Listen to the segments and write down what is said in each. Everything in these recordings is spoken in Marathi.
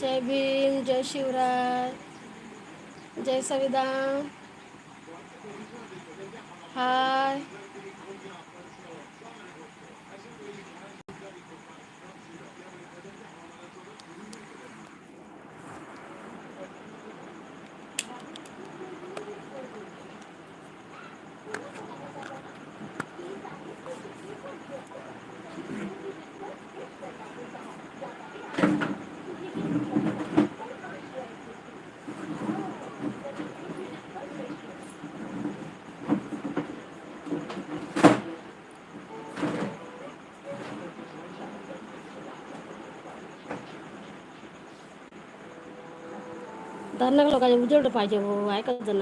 जय भीम जय शिवराय जय संविधान. हाय. धरणं लोकांचे उजेड पाहिजे हो ऐकत जण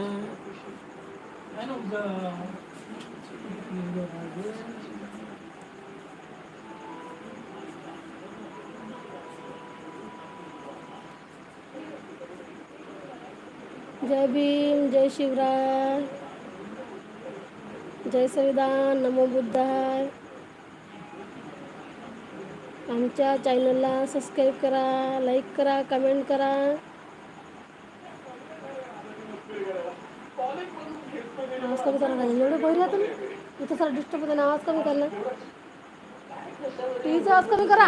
जय भीम जय शिवराय. जय संविधान नमो बुद्धाय. आमच्या चॅनलला सबस्क्राईब करा लाईक करा कमेंट करा. आवाज कमी करा ना एवढे बहिरे आहे तुम्ही इथं सर डिस्टर्ब होते ना आवाज कमी करा टीव्हीचा आवाज कमी करा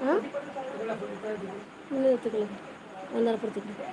हां नाही तिकडे अंधारपूर तिकडे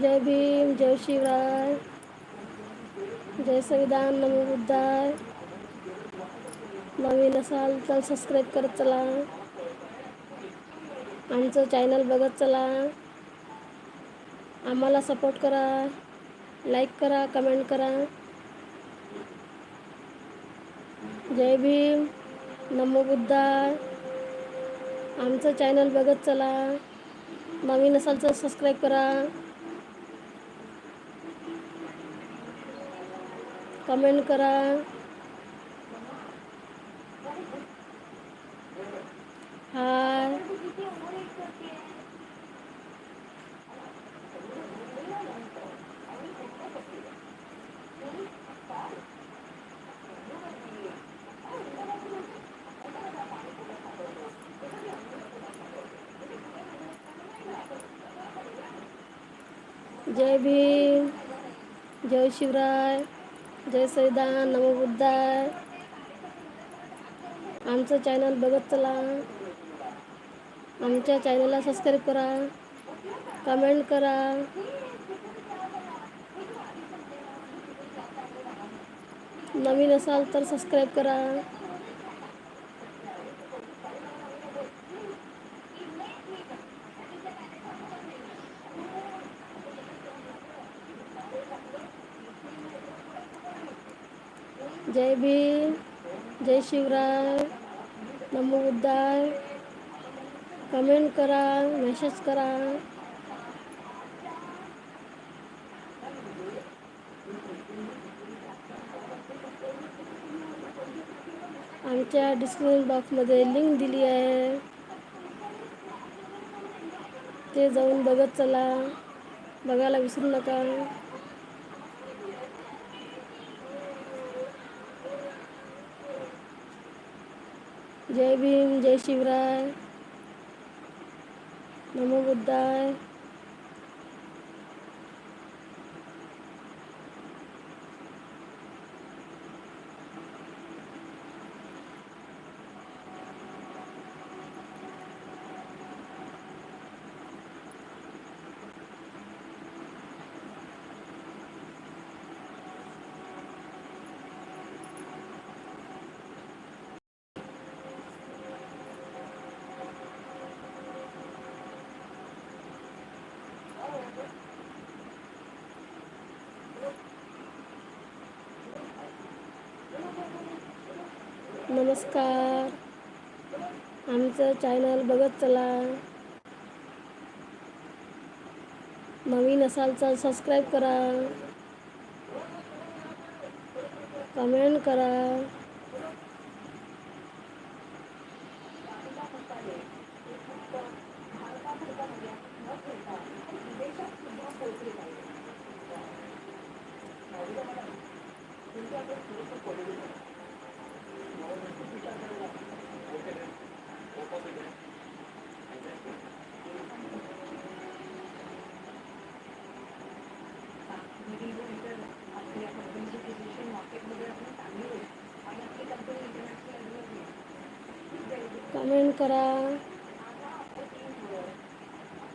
जय भीम जय शिवराय जय संविधान नमो बुद्धाय. नवीन असाल तर सबस्क्राईब करत चला. आमचं चॅनल बघत चला. आम्हाला सपोर्ट करा. लाईक करा कमेंट करा. जय भीम नमो बुद्धाय. आमचं चॅनल बघत चला. नवीन असाल तर सबस्क्राईब करा. कमेंट करा। हाय। जय भीम जय शिवराय। जय संविधान नमो बुद्धाय. आमचं चॅनल बघत चला. आमच्या चॅनलला सबस्क्राईब करा. कमेंट करा. नवीन असाल तर सबस्क्राईब करा. जय भीम जय शिवराय नमो उद्धार कमेंट करा मेसेज करा. आमच्या डिस्क्रिप्शन बॉक्समध्ये लिंक दिली आहे. ते जाऊन बघत चला. बघायला विसरू नका. जय भीम जय शिवराय. नमो बुद्धाय. नमस्कार. आमचं चॅनल बघत चला. नवीन असाल तर सबस्क्राईब करा. कमेंट करा. कमेंट करा.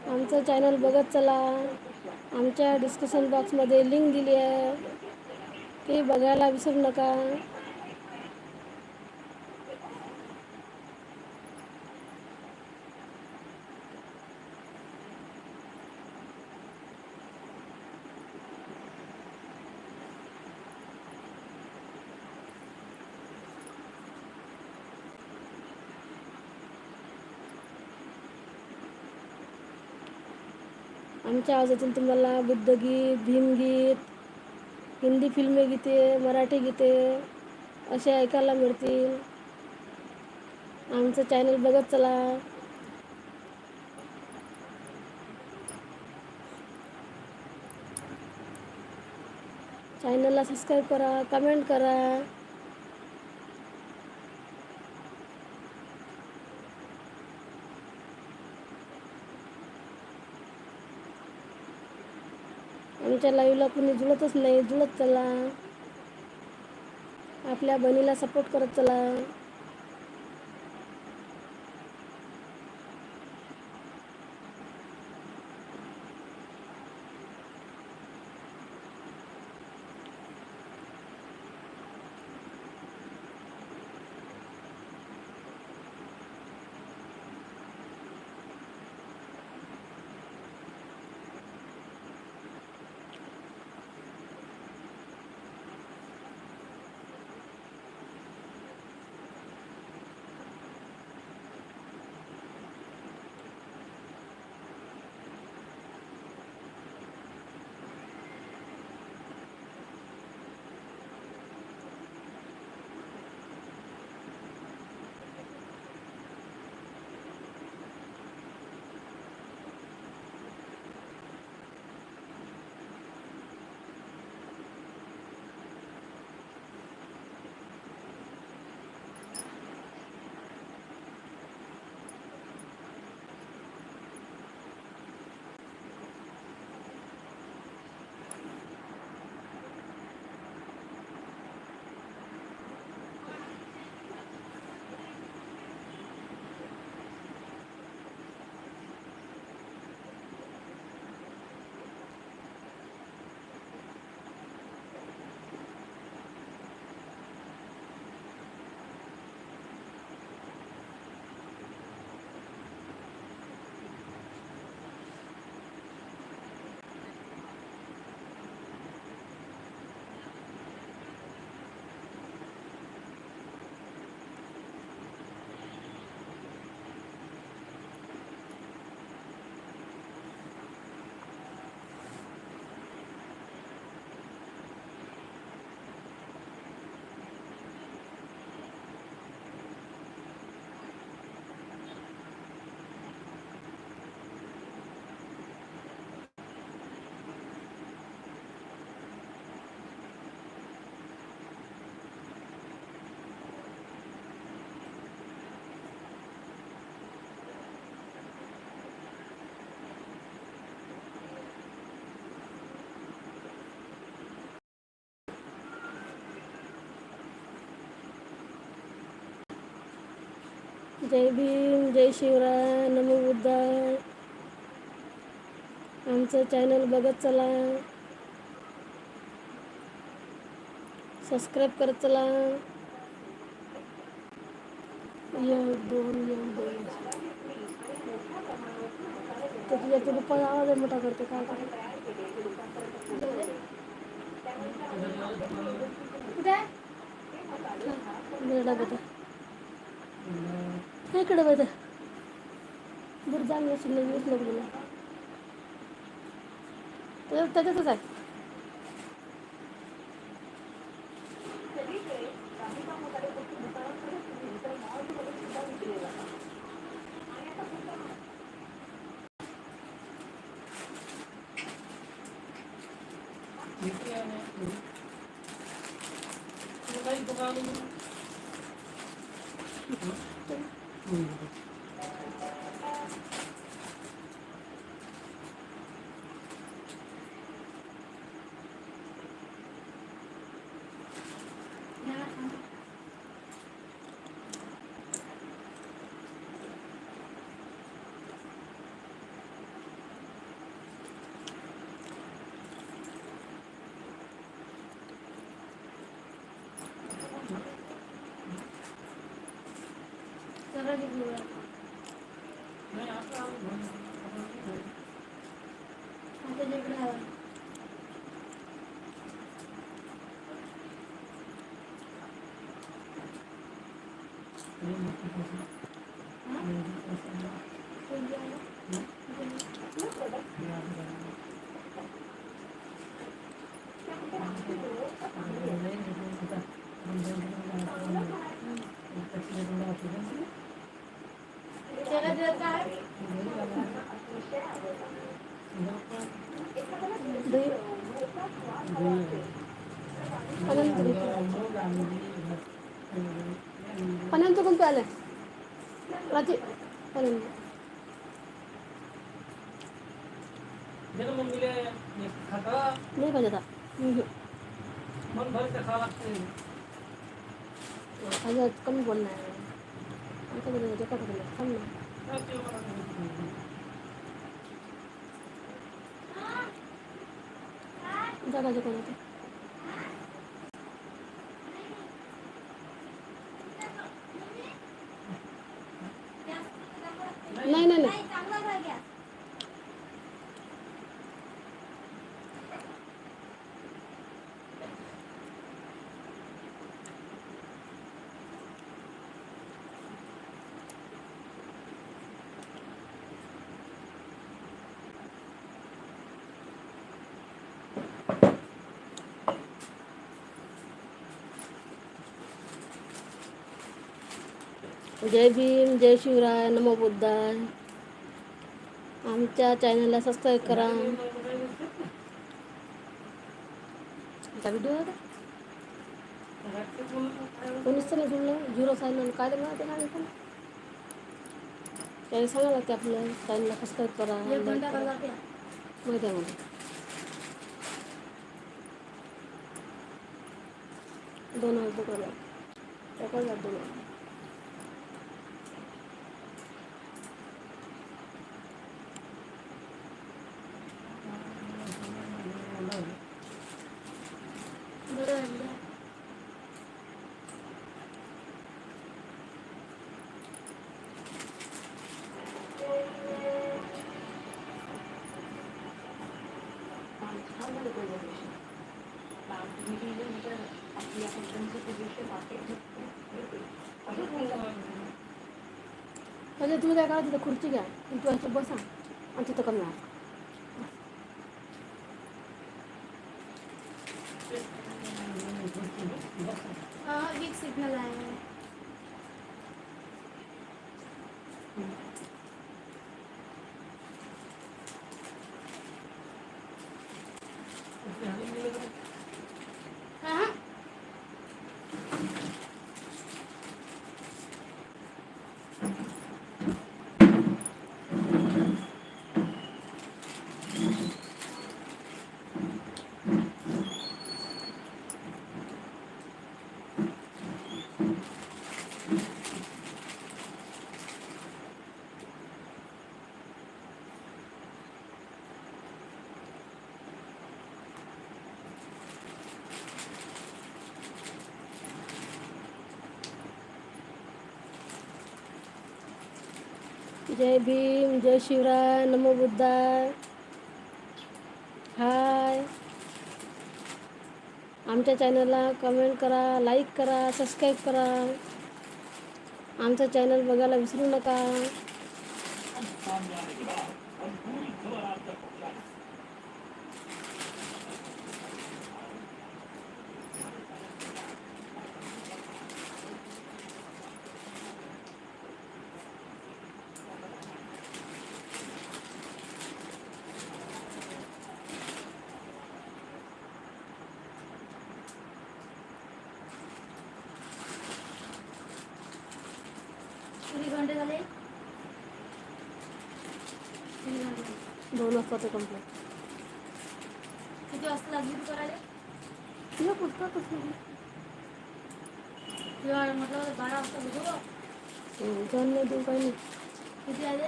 आमचं चॅनल बघत चला. आमच्या डिस्क्रिप्शन बॉक्समध्ये लिंक दिली आहे. ते बघायला विसरू नका. आमच्या आवाजातून तुम्हाला बुद्धगीत भीमगीत हिंदी फिल्मी गीते मराठी गीते असे ऐकायला मिळतील. आमचं चॅनल बघत चला. चॅनलला सबस्क्राईब करा कमेंट करा. आमच्या लाईव्हला कुणी जुळतच नाही जुळत चला. आपल्या बहिणीला सपोर्ट करत चला. जय भीम जय शिवराय नमो बुद्धाय. आमचं चॅनल बघत चला. सबस्क्राईब करत चला. दोन तुझ्या ते पप्पा आवाज मोठा करते काय काय नाही बेटा बरं जाऊन नसेल नाही वीस नको त्याच्यातच आहे. Thank you. माझं कमी बोलणं आहे आमच्या घरी जे काय टाकलं थांब ना जा भाजी जय भीम जय शिवराय नमो बुद्धाय आमच्या चॅनलला सबस्क्राईब करा. व्हिडिओ कोणीच तर नाही जुळलं? झिरो साईन काय ते मला ते पण त्याने सांगा लागते आपलं. चॅनलला सबस्क्राईब करा. माहिती आहे मला. दोन हजार दुकान त्याकडे दोन हजार तुम्ही काय करा तिथं खुर्ची घ्या. आणि तू याच्यात बसा. आणि तिथं कमी आहे सिग्नल आहे. जय भीम जय शिवराय नमो बुद्धाय. हाय. आमच्या चॅनलला कमेंट करा लाईक करा सबस्क्राईब करा. आमचं चॅनल बघायला विसरू नका किती घंटे झाले किती घंटे झाले? ते कंप्लीट किती वाजता लागली तू करायला? तुला पुस्तकच नाही. किंवा म्हटलं बारा वाजता बघू जाण नाही देऊ काही नाही. किती आले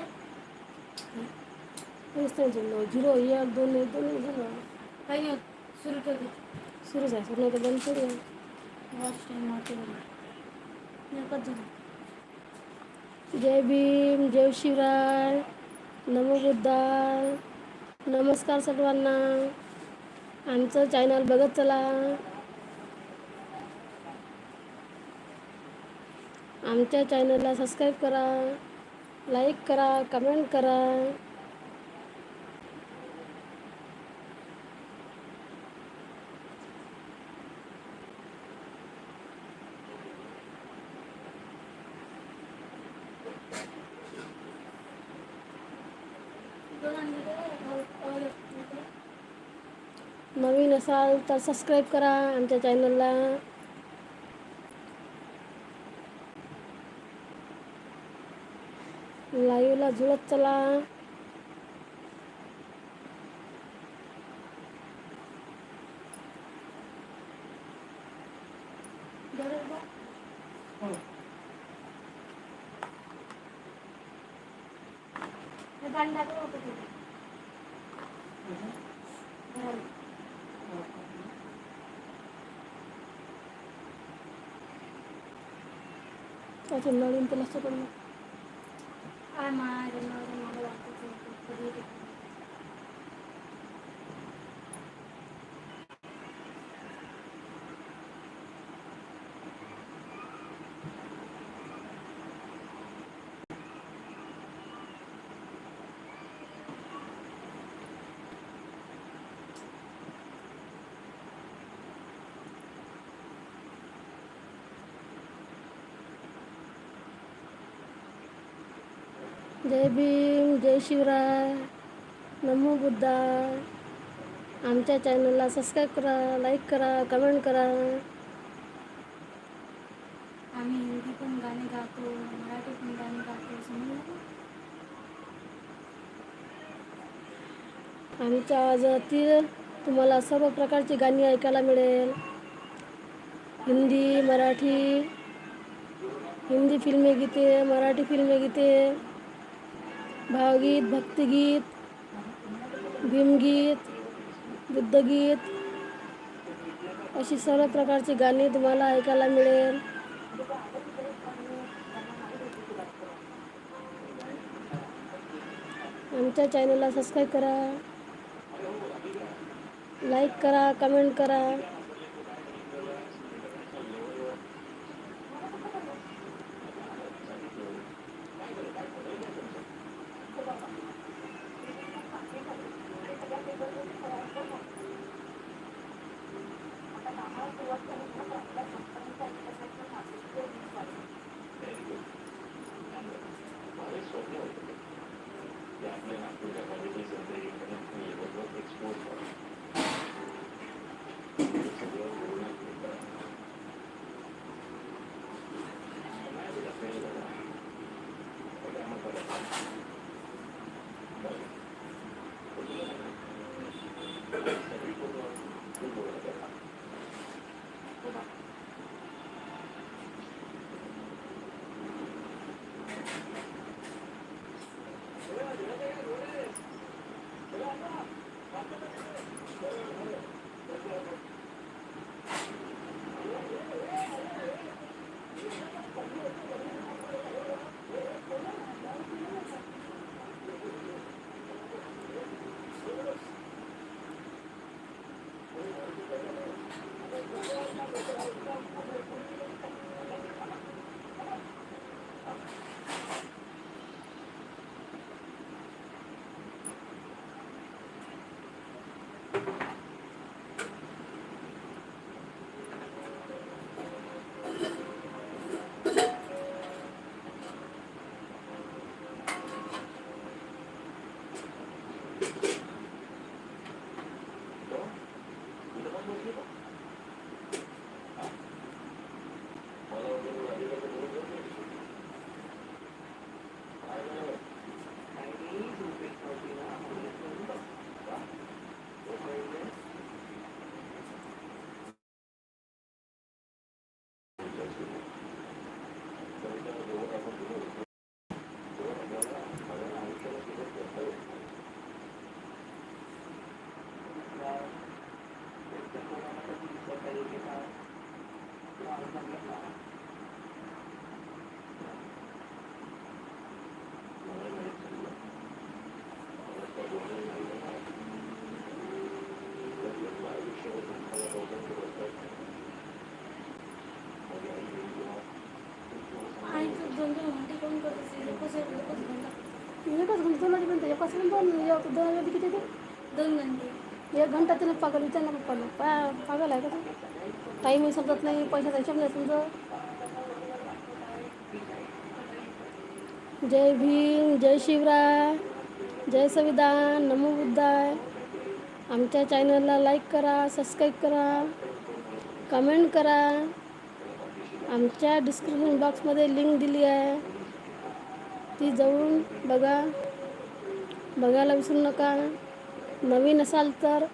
नाही झिरो एक दोन एक दोन एक झालं. काही नाही सुरू नाही तर बंद वॉच टाईम झालं. जय भीम जय शिवराय नमो बुद्धाय. नमस्कार सर्वांना. आमचं चॅनल बघत चला. आमच्या चॅनलला सबस्क्राईब करा लाईक करा कमेंट करा. नवीन असाल तर सबस्क्राईब करा आमच्या चॅनलला लाईव्हला जुळत चला. त्याचे नवीन तर लक्ष पडलं काय माय जनावरं मला वाटतं ते कधी येते. जय भीम जय शिवराय. नमो बुद्धाय आमच्या चॅनलला सबस्क्राईब करा लाईक करा कमेंट करा. आम्ही हिंदी पण गाणे गातो मराठी पण गाणे गातो समजलं आमच्या आवाजातील तुम्हाला सर्व प्रकारची गाणी ऐकायला मिळेल. हिंदी मराठी हिंदी फिल्मी गीते मराठी फिल्मी गीते भावगीत भक्तिगीत भीमगीत बुद्धगीत अशी सर्व प्रकारची गाणी तुम्हाला ऐकायला मिळेल. आमच्या चॅनलला सबस्क्राईब करा. लाईक करा कमेंट करा. तुला पण दोन एक दोन वाजता किती ते? दोन घंटे. एक घंटा तिने पागल विचार ना पप्पाला. पा पागल आहे का टाईमही समजत नाही पैशाचा हिशोब नाही समजत. जय भीम जय शिवराय जय संविधान नमो बुद्धाय. आमच्या चॅनलला लाईक करा सबस्क्राईब करा कमेंट करा. आमच्या डिस्क्रिप्शन बॉक्समध्ये लिंक दिली आहे. ती जाऊन बघा. बघायला विसरू नका. नवीन असाल तर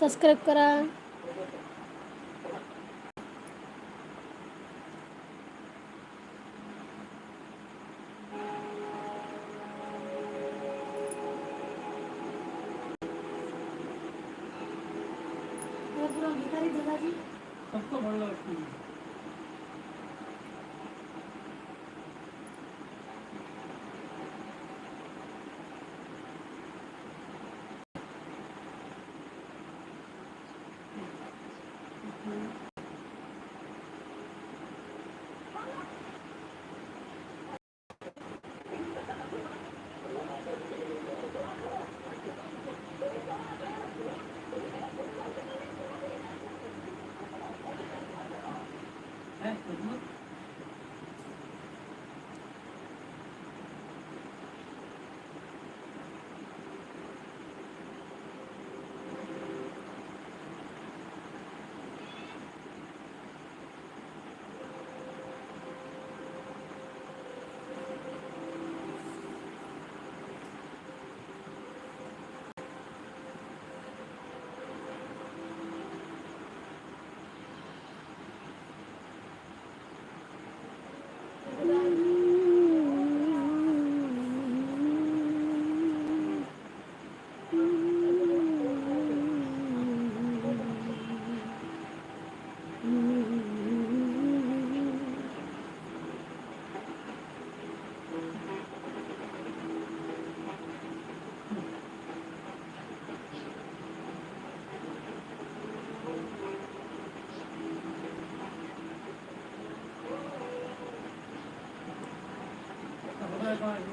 सबस्क्राईब करा. भिकारी Bye-bye.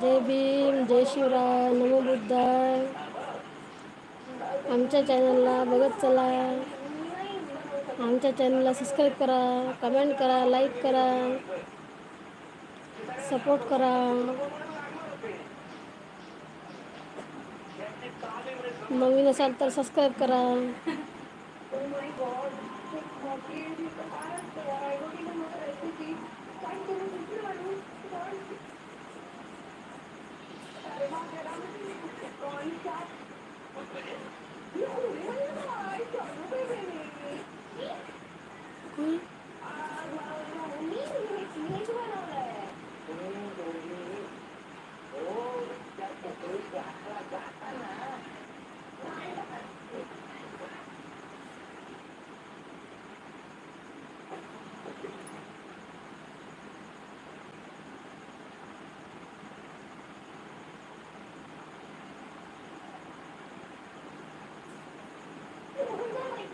जय भीम जय शिवराय नमो आमच्या चॅनलला बघत चला. आमच्या चॅनलला सबस्क्राईब करा कमेंट करा लाईक करा सपोर्ट करा. नवीन असाल तर सबस्क्राईब करा. Oh Mm-hmm.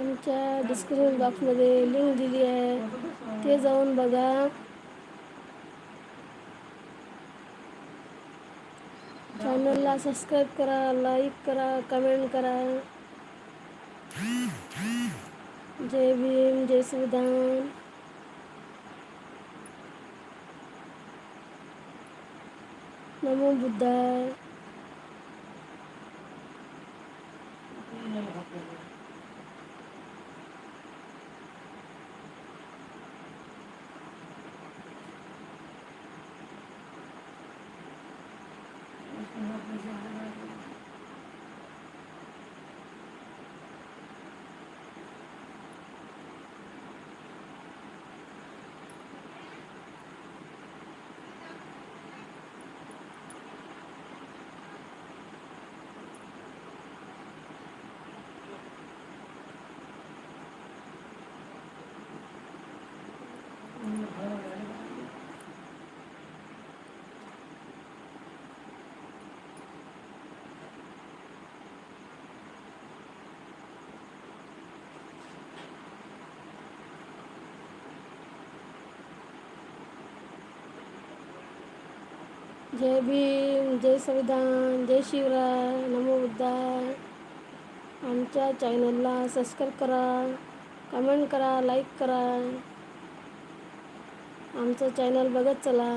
आमच्या डिस्क्रिप्शन बॉक्समध्ये लिंक दिली आहे. ते जाऊन बघा. चॅनलला सबस्क्राईब करा लाईक करा कमेंट करा. जय भीम जय संविधान नमो बुद्धाय. जय भीम जय संविधान जय शिवराय नमो बुद्धाय आमच्या चॅनलला सबस्क्राईब करा कमेंट करा लाईक करा. आमचं चॅनल बघत चला.